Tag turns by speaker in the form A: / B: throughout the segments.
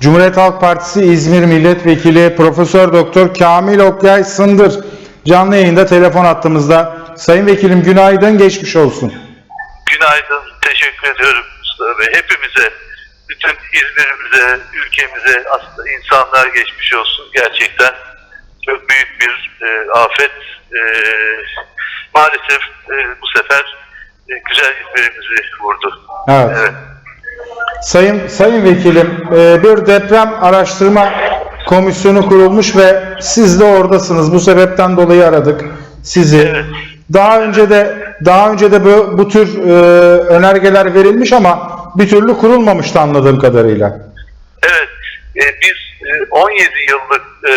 A: Cumhuriyet Halk Partisi İzmir Milletvekili Profesör Doktor Kamil Okyay Sındır canlı yayında telefon attığımızda. Sayın Vekilim günaydın, geçmiş olsun.
B: Günaydın, teşekkür ediyorum Mustafa Bey. Hepimize, bütün İzmir'imize, ülkemize aslında insanlar geçmiş olsun. Gerçekten çok büyük bir e, afet. E, maalesef e, bu sefer e, güzel İzmir'imizi vurdu.
A: Evet.
B: Evet.
A: Sayın Sayın Vekilim, e, bir deprem araştırma komisyonu kurulmuş ve siz de oradasınız. Bu sebepten dolayı aradık sizi. Daha önce de daha önce de bu, bu tür e, önergeler verilmiş ama bir türlü kurulmamıştı anladığım kadarıyla.
B: Evet, e, biz e, 17 yıllık e,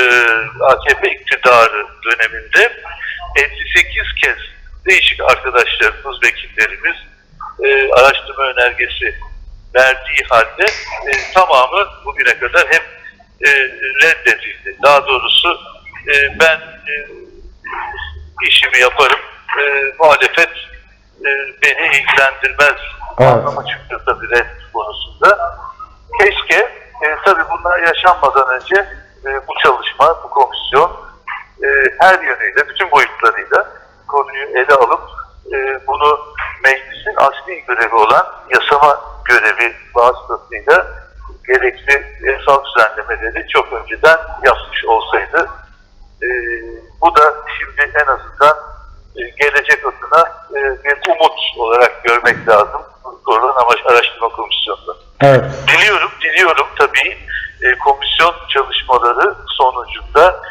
B: AKP iktidarı döneminde 58 kez değişik arkadaşlarımız, vekillerimiz araştırma önergesi verdiği halde e, tamamı bugüne kadar hep e, reddedildi. Daha doğrusu e, ben e, işimi yaparım, e, muhalefet e, beni ilgilendirmez
A: Evet.
B: anlamı çıktı tabii red konusunda. Keşke e, tabii bunlar yaşanmadan önce e, bu çalışma, bu komisyon e, her yönüyle, bütün boyutlarıyla konuyu ele alıp e, bunu meclisin asli görevi olan yasama görevi vasıtasıyla gerekli yasal düzenlemeleri çok önceden yapmış olsaydı e, bu da şimdi en azından e, gelecek adına e, bir umut olarak görmek lazım. Kurulan amaç araştırma komisyonunda.
A: Evet.
B: Diliyorum, diliyorum tabii e, komisyon çalışmaları sonucunda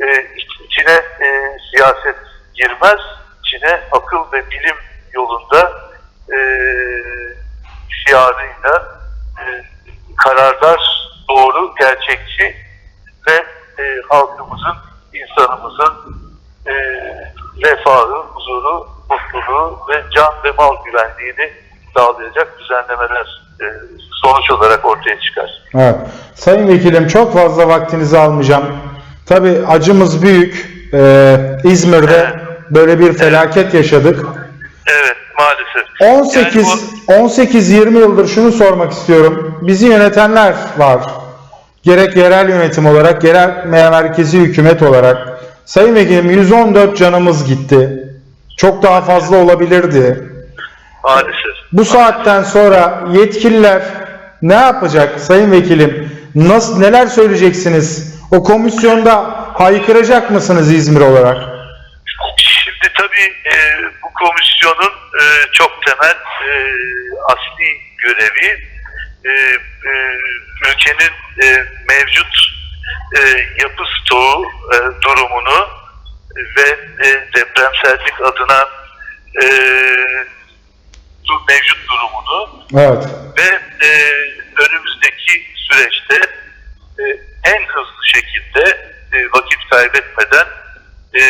B: e, iç- içine e, siyaset girmez, içine akıl ve bilim yolunda e, şiarıyla e, kararlar doğru, gerçekçi ve e, halkımızın, insanımızın e, refahı, huzuru, mutluluğu ve can ve mal güvenliğini sağlayacak düzenlemeler e, sonuç olarak ortaya çıkar.
A: Evet. Sayın Vekilim çok fazla vaktinizi almayacağım. Tabii acımız büyük. Ee, İzmir'de böyle bir felaket yaşadık.
B: Evet, maalesef.
A: 18
B: Yani
A: 18 20 yıldır şunu sormak istiyorum. Bizi yönetenler var. Gerek yerel yönetim olarak, gerek merkezi hükümet olarak. Sayın Vekilim 114 canımız gitti. Çok daha fazla olabilirdi.
B: bu, maalesef.
A: Bu saatten sonra yetkililer ne yapacak Sayın Vekilim? Nasıl neler söyleyeceksiniz? O komisyonda haykıracak mısınız İzmir olarak?
B: Şimdi tabii e, bu komisyonun e, çok temel e, asli görevi e, e, ülkenin e, mevcut e, yapı stoğu e, durumunu ve e, depremsellik adına e, mevcut durumunu
A: Evet.
B: ve e, önümüzdeki süreçte e, en hızlı şekilde e, vakit kaybetmeden e,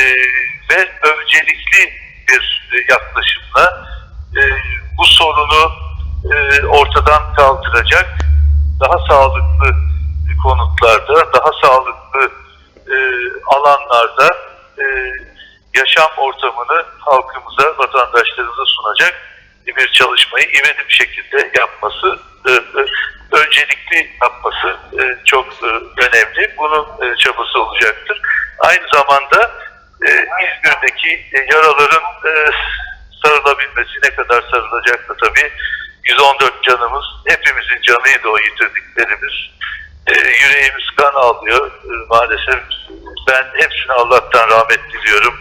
B: ve öncelikli bir e, yaklaşımla e, bu sorunu e, ortadan kaldıracak daha sağlıklı konutlarda, daha sağlıklı e, alanlarda e, yaşam ortamını halkımıza, vatandaşlarımıza sunacak bir çalışmayı ivedi bir şekilde yapması, e, e, öncelikli yapması çok önemli. Bunun çabası olacaktır. Aynı zamanda e, İzmir'deki yaraların e, sarılabilmesi ne kadar sarılacak da tabii 114 canımız, hepimizin canıydı o yitirdiklerimiz. E, yüreğimiz kan ağlıyor e, maalesef. Ben hepsine Allah'tan rahmet diliyorum.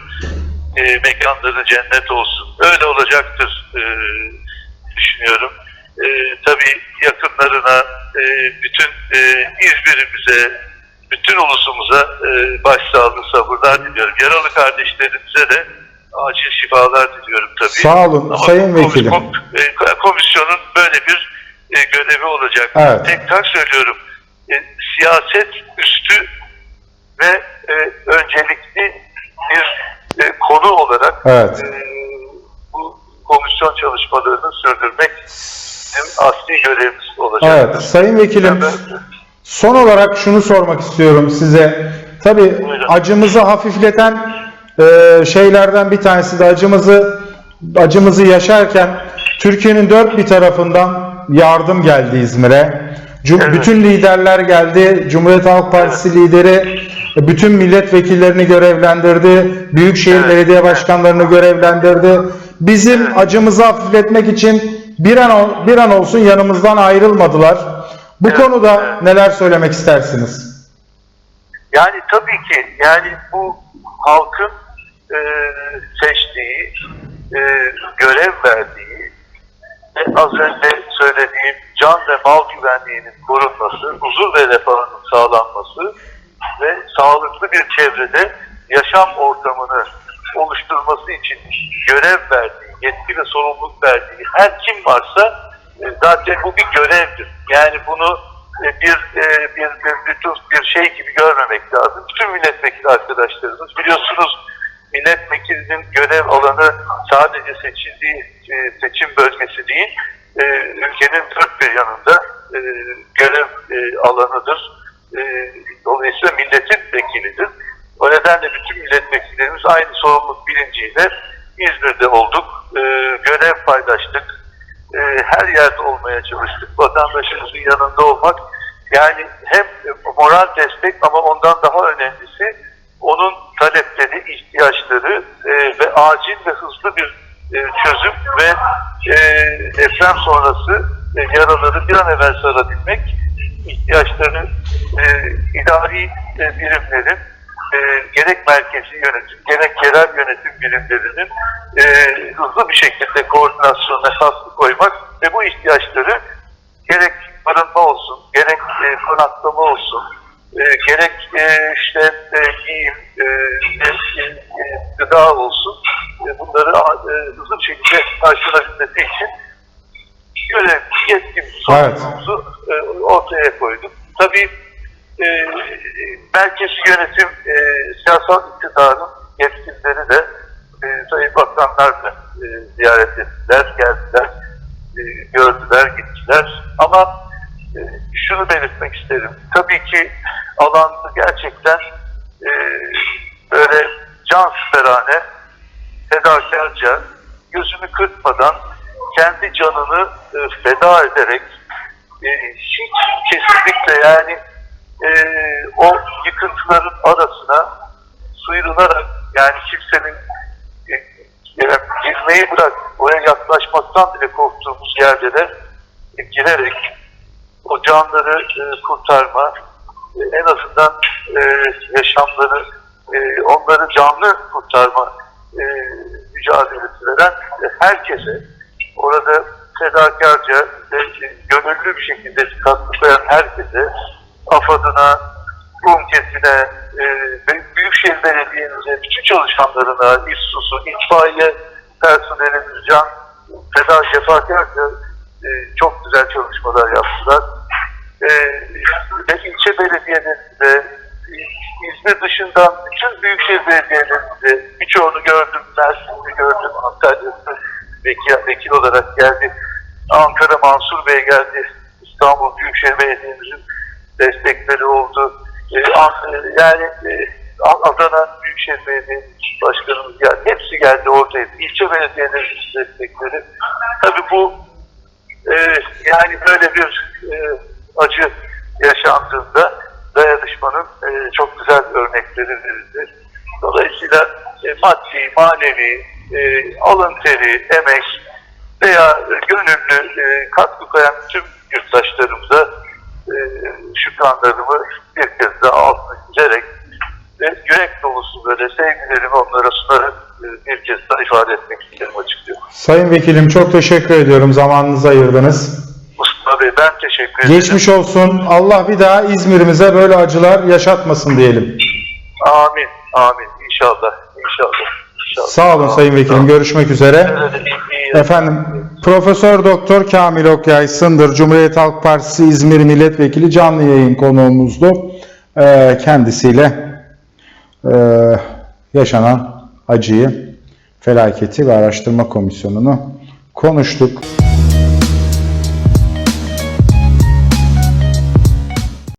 B: E, mekanları cennet olsun. Öyle olacaktır e, düşünüyorum. E, tabii yakınlarına, e, bütün e, İzmir'imize, bütün ulusumuza e, başsağlığı, sabırlar diliyorum. Yaralı kardeşlerimize de acil şifalar diliyorum tabii.
A: Sağ olun,
B: Ama
A: Sayın
B: komis-
A: Vekilim.
B: e, komisyonun böyle bir e, görevi olacak.
A: Evet.
B: Tekrar söylüyorum. E, siyaset üstü ve e, öncelikli bir e, konu olarak
A: Evet.
B: e, bu komisyon çalışmalarını sürdürmek bizim asli görevimiz olacaktır.
A: Evet. Sayın Vekilim
B: Ben-
A: son olarak şunu sormak istiyorum size. Tabii. Acımızı hafifleten e, şeylerden bir tanesi de acımızı acımızı yaşarken Türkiye'nin dört bir tarafından yardım geldi İzmir'e.
B: Evet.
A: Bütün liderler geldi. Cumhuriyet Halk Partisi lideri bütün milletvekillerini görevlendirdi. Büyükşehir
B: Evet.
A: belediye başkanlarını görevlendirdi. Bizim acımızı hafifletmek için bir an bir an olsun yanımızdan ayrılmadılar. Bu
B: Evet,
A: konuda neler söylemek istersiniz?
B: Yani tabii ki yani bu halkın e, seçtiği, e, görev verdiği ve az önce söylediğim can ve mal güvenliğinin korunması, huzur ve refahının sağlanması ve sağlıklı bir çevrede yaşam ortamını oluşturması için görev verdiği, yetki ve sorumluluk verdiği her kim varsa e, zaten bu bir görevdir. Yani bunu e, bir, bir, bir, bir, bir şey gibi görmemek lazım. Bütün milletvekili arkadaşlarımız biliyorsunuz milletvekilinin görev alanı sadece seçildiği e, seçim bölgesi değil, e, ülkenin dört bir yanında görev alanıdır. Dolayısıyla milletin vekilidir. O nedenle bütün milletvekillerimiz aynı sorumluluk bilinciyle İzmir'de olduk. Görev paylaştık. E, her yerde olmaya çalıştık. Vatandaşımızın yanında olmak yani hem moral destek ama ondan daha önemlisi onun talepleri, ihtiyaçları e, ve acil ve hızlı bir e, çözüm ve e, deprem sonrası e, yaraları bir an evvel sarabilmek, ihtiyaçlarını e, idari e, birimlerin e, gerek merkezi yönetim, gerek yerel yönetim birimlerinin e, hızlı bir şekilde koordinasyonuna katkı koymak ve bu ihtiyaçları gerek barınma olsun, gerek e, konaklama olsun, e, gerek e, işte e, giyim, e, e, e, gıda olsun, e, bunları e, hızlı bir şekilde karşılayabilmesi için görev, yetki, sorumluluğumuzu e, ortaya koyduk. Tabii e, merkezi yönetim, e, siyasal iktidarın yetkilileri de e, Sayın Bakanlar da e, ziyaret ettiler, geldiler, e, gördüler, gittiler. Ama e, şunu belirtmek isterim. Tabii ki alanda gerçekten e, böyle can siperhane, fedakarca, gözünü kırpmadan kendi canını e, feda ederek e, hiç kesinlikle yani e, o yıkıntıların arasına sıyrılarak yani kimsenin e, e, girmeyi bırak oraya yaklaşmaktan bile korktuğumuz yerlere e, girerek o canları e, kurtarma e, en azından e, yaşamları e, onları canlı kurtarma e, mücadelesi veren e, herkese orada fedakarca e, gönüllü bir şekilde katkı koyan herkese AFAD'ına, UMKES'ine, e, Büyükşehir Belediye'mize, bütün çalışanlarına, İSSUS'u, itfaiye personelimiz, can, feda, cefakarca e, çok güzel çalışmalar yaptılar. E, ve ilçe belediyelerinde, İzmir dışından bütün büyükşehir belediyelerinde birçoğunu gördüm, Mersin'de gördüm, Antalya'da vekil, vekil olarak geldi. Ankara Mansur Bey geldi. İstanbul Büyükşehir Belediye'mizin destekleri oldu. E, An- yani e, Adana Büyükşehir Belediye Başkanımız geldi. Hepsi geldi oradaydı. İlçe belediyelerinin destekleri. Tabii bu e, yani böyle bir e, acı yaşandığında dayanışmanın e, çok güzel örnekleri verildi. Dolayısıyla e, maddi, manevi, e, alın teri, emek veya gönüllü e, katkı koyan tüm yurttaşlarımıza e, şükranlarımı bir kez daha altına çizerek ve yürek dolusu böyle sevgilerimi onlara sunarak e, bir kez daha ifade etmek isterim açıkçası.
A: Sayın Vekilim çok teşekkür ediyorum zamanınızı ayırdınız.
B: Mustafa Bey ben teşekkür ederim.
A: Geçmiş olsun. Allah bir daha İzmir'imize böyle acılar yaşatmasın diyelim.
B: Amin. Amin. İnşallah. İnşallah. İnşallah.
A: Sağ olun Sayın Vekilim. Görüşmek üzere. Efendim Profesör Doktor Kamil Okyay Sındır Cumhuriyet Halk Partisi İzmir Milletvekili canlı yayın konuğumuzdu. Ee, kendisiyle e, yaşanan acıyı, felaketi ve araştırma komisyonunu konuştuk.